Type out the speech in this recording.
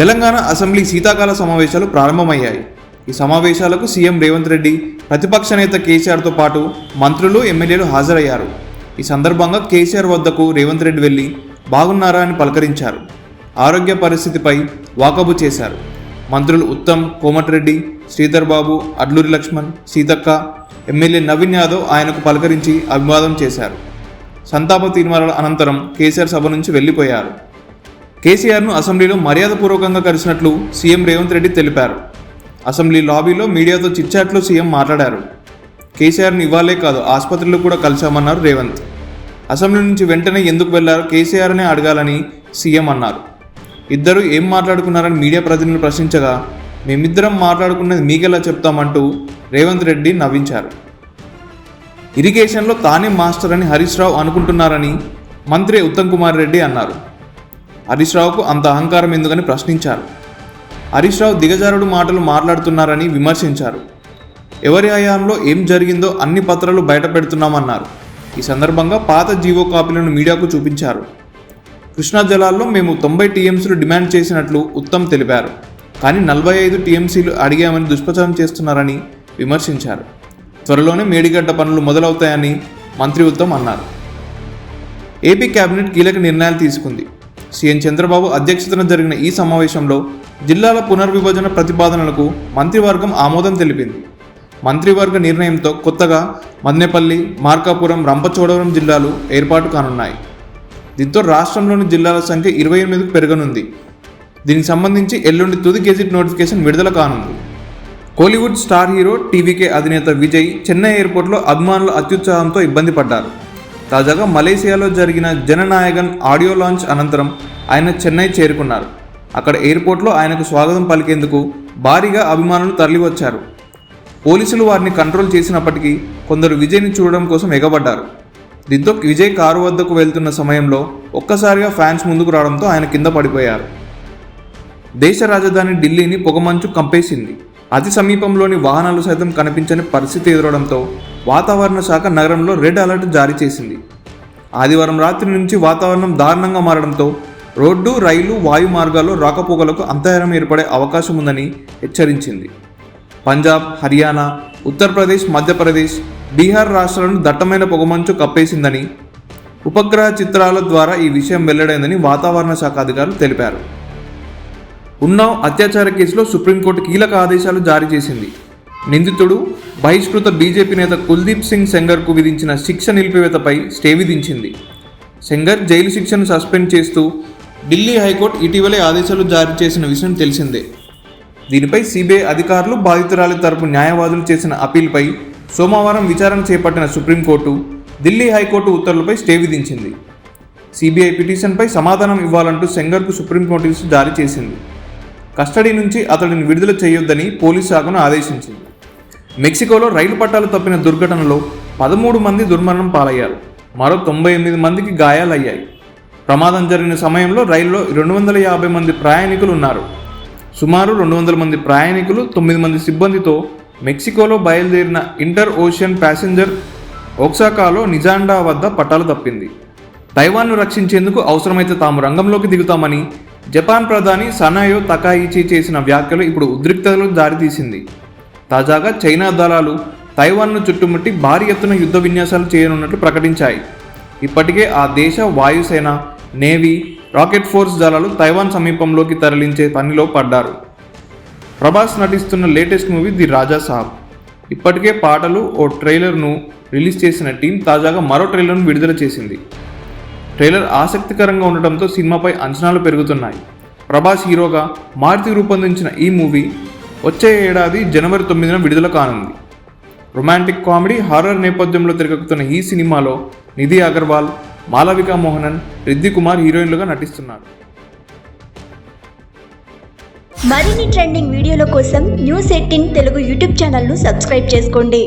Telangana assembly శీతాకాల సమావేశాలు ప్రారంభమయ్యాయి. ఈ సమావేశాలకు సీఎం రేవంత్ రెడ్డి ప్రతిపక్ష నేత కేసీఆర్తో పాటు మంత్రులు ఎమ్మెల్యేలు హాజరయ్యారు. ఈ సందర్భంగా కేసీఆర్ వద్దకు రేవంత్ రెడ్డి వెళ్ళి బాగున్నారా అని పలకరించారు. ఆరోగ్య పరిస్థితిపై వాకబు చేశారు. మంత్రులు ఉత్తమ్ కోమటిరెడ్డి శ్రీధర్ బాబు అడ్లూరి లక్ష్మణ్ సీతక్క ఎమ్మెల్యే నవీన్ యాదవ్ ఆయనకు పలకరించి అభివాదం చేశారు. సంతాప తీర్మానాల అనంతరం కేసీఆర్ సభ నుంచి వెళ్ళిపోయారు. కేసీఆర్ను అసెంబ్లీలో మర్యాదపూర్వకంగా కలిసినట్లు సీఎం రేవంత్ రెడ్డి తెలిపారు. అసెంబ్లీ లాబీలో మీడియాతో చిట్చాట్లో సీఎం మాట్లాడారు. కేసీఆర్ని ఇవ్వాలే కాదు ఆసుపత్రిలో కూడా కలిశామన్నారు రేవంత్. అసెంబ్లీ నుంచి వెంటనే ఎందుకు వెళ్ళారో కేసీఆర్నే అడగాలని సీఎం అన్నారు. ఇద్దరు ఏం మాట్లాడుకున్నారని మీడియా ప్రతినిధులు ప్రశ్నించగా మేమిద్దరం మాట్లాడుకున్నది మీకెలా చెప్తామంటూ రేవంత్ రెడ్డి నవ్వించారు. ఇరిగేషన్లో తానే మాస్టర్ అని హరీష్ రావు అనుకుంటున్నారని మంత్రి ఉత్తమ్ కుమార్ రెడ్డి అన్నారు. హరీష్ రావుకు అంత అహంకారం ఎందుకని ప్రశ్నించారు. హరీష్ రావు దిగజారుడు మాటలు మాట్లాడుతున్నారని విమర్శించారు. ఎవరి హయాంలో ఏం జరిగిందో అన్ని పత్రాలు బయట పెడుతున్నామన్నారు. ఈ సందర్భంగా పాత జీవో కాపీలను మీడియాకు చూపించారు. కృష్ణా జలాల్లో మేము తొంభై టీఎంసీలు డిమాండ్ చేసినట్లు ఉత్తమ్ తెలిపారు. కానీ నలభై ఐదు టీఎంసీలు అడిగామని దుష్ప్రచారం చేస్తున్నారని విమర్శించారు. త్వరలోనే మేడిగడ్డ పనులు మొదలవుతాయని మంత్రి ఉత్తమ్ అన్నారు. ఏపీ కేబినెట్ కీలక నిర్ణయాలు తీసుకుంది. సీఎం చంద్రబాబు అధ్యక్షతన జరిగిన ఈ సమావేశంలో జిల్లాల పునర్విభజన ప్రతిపాదనలకు మంత్రివర్గం ఆమోదం తెలిపింది. మంత్రివర్గ నిర్ణయంతో కొత్తగా మద్నేపల్లి మార్కాపురం రంపచోడవరం జిల్లాలు ఏర్పాటు కానున్నాయి. దీంతో రాష్ట్రంలోని జిల్లాల సంఖ్య ఇరవై ఎనిమిదికి పెరగనుంది. దీనికి సంబంధించి ఎల్లుండి తుది గెజిట్ నోటిఫికేషన్ విడుదల కానుంది. కోలీవుడ్ స్టార్ హీరో టీవీకే అధినేత విజయ్ చెన్నై ఎయిర్పోర్ట్లో అభిమానుల అత్యుత్సాహంతో ఇబ్బంది పడ్డారు. తాజాగా మలేసియాలో జరిగిన జననాయగన్ ఆడియో లాంచ్ అనంతరం ఆయన చెన్నై చేరుకున్నారు. అక్కడ ఎయిర్పోర్ట్లో ఆయనకు స్వాగతం పలికేందుకు భారీగా అభిమానులు తరలివచ్చారు. పోలీసులు వారిని కంట్రోల్ చేసినప్పటికీ కొందరు విజయ్ని చూడడం కోసం ఎగబడ్డారు. దీంతో విజయ్ కారు వద్దకు వెళ్తున్న సమయంలో ఒక్కసారిగా ఫ్యాన్స్ ముందుకు రావడంతో ఆయన కింద పడిపోయారు. దేశ రాజధాని ఢిల్లీని పొగమంచు కంపేసింది. అతి సమీపంలోని వాహనాలు సైతం కనిపించని పరిస్థితి ఎదురవడంతో వాతావరణ శాఖ నగరంలో రెడ్ అలర్ట్ జారీ చేసింది. ఆదివారం రాత్రి నుంచి వాతావరణం దారుణంగా మారడంతో రోడ్డు రైలు వాయు మార్గాల్లో రాకపోకలకు అంతరాయం ఏర్పడే అవకాశం ఉందని హెచ్చరించింది. పంజాబ్ హర్యానా ఉత్తరప్రదేశ్ మధ్యప్రదేశ్ బీహార్ రాష్ట్రాలను దట్టమైన పొగమంచు కప్పేసిందని ఉపగ్రహ చిత్రాల ద్వారా ఈ విషయం వెల్లడైందని వాతావరణ శాఖ అధికారులు తెలిపారు. ఉన్నావ్ అత్యాచార కేసులో సుప్రీంకోర్టు కీలక ఆదేశాలు జారీ చేసింది. నిందితుడు బహిష్కృత బీజేపీ నేత కుల్దీప్ సింగ్ సెంగర్కు విధించిన శిక్ష నిలిపివేతపై స్టే విధించింది. సెంగర్ జైలు శిక్షను సస్పెండ్ చేస్తూ ఢిల్లీ హైకోర్టు ఇటీవలే ఆదేశాలు జారీ చేసిన విషయం తెలిసిందే. దీనిపై సిబిఐ అధికారులు బాధితురాలి తరపు న్యాయవాదులు చేసిన అప్పీల్పై సోమవారం విచారణ చేపట్టిన supreme court Delhi high court ఉత్తర్వులపై stay విధించింది. సిబిఐ పిటిషన్పై సమాధానం ఇవ్వాలంటూ సెంగర్కు సుప్రీం నోటీసు జారీ చేసింది. కస్టడీ నుంచి అతడిని విడుదల చేయొద్దని పోలీస్ శాఖను ఆదేశించింది. మెక్సికోలో రైలు పట్టాలు తప్పిన దుర్ఘటనలో పదమూడు మంది దుర్మరణం పాలయ్యారు. మరో తొంభై ఎనిమిది మందికి గాయాలయ్యాయి. ప్రమాదం జరిగిన సమయంలో రైలులో రెండు వందల యాభై మంది ప్రయాణికులు ఉన్నారు. సుమారు రెండు వందల మంది ప్రయాణికులు తొమ్మిది మంది సిబ్బందితో మెక్సికోలో బయలుదేరిన ఇంటర్ ఓషియన్ ప్యాసింజర్ ఒక్సాకాలో నిజాండా వద్ద పట్టాలు తప్పింది. తైవాన్ను రక్షించేందుకు అవసరమైతే తాము రంగంలోకి దిగుతామని జపాన్ ప్రధాని సనాయో తకాయిచి చేసిన వ్యాఖ్యలు ఇప్పుడు ఉద్రిక్తతలు దారితీసింది. తాజాగా చైనా దళాలు తైవాన్ను చుట్టుముట్టి భారీ ఎత్తున యుద్ధ విన్యాసాలు చేయనున్నట్లు ప్రకటించాయి. ఇప్పటికే ఆ దేశ వాయుసేన నేవీ రాకెట్ ఫోర్స్ దళాలు తైవాన్ సమీపంలోకి తరలించే పనిలో పడ్డారు. ప్రభాస్ నటిస్తున్న latest movie the Raja Saab. ఇప్పటికే పాటలు ఓ ట్రైలర్ను రిలీజ్ చేసిన టీం తాజాగా మరో ట్రైలర్ను విడుదల చేసింది. ట్రైలర్ ఆసక్తికరంగా ఉండటంతో సినిమాపై అంచనాలు పెరుగుతున్నాయి. ప్రభాస్ హీరోగా మారుతి రూపొందించిన ఈ మూవీ వచ్చే ఏడాది జనవరి తొమ్మిదిన విడుదల కానుంది. రొమాంటిక్ కామెడీ హారర్ నేపథ్యంలో తిరగకుతున్న ఈ సినిమాలో నిధి అగర్వాల్ మాలవిక మోహనన్ రిద్ది కుమార్ హీరోయిన్లుగా నటిస్తున్నారు. మరిన్ని ట్రెండింగ్ వీడియోల కోసం న్యూస్ ఎయిటీన్ తెలుగు యూట్యూబ్ ఛానల్ను సబ్స్క్రైబ్ చేసుకోండి.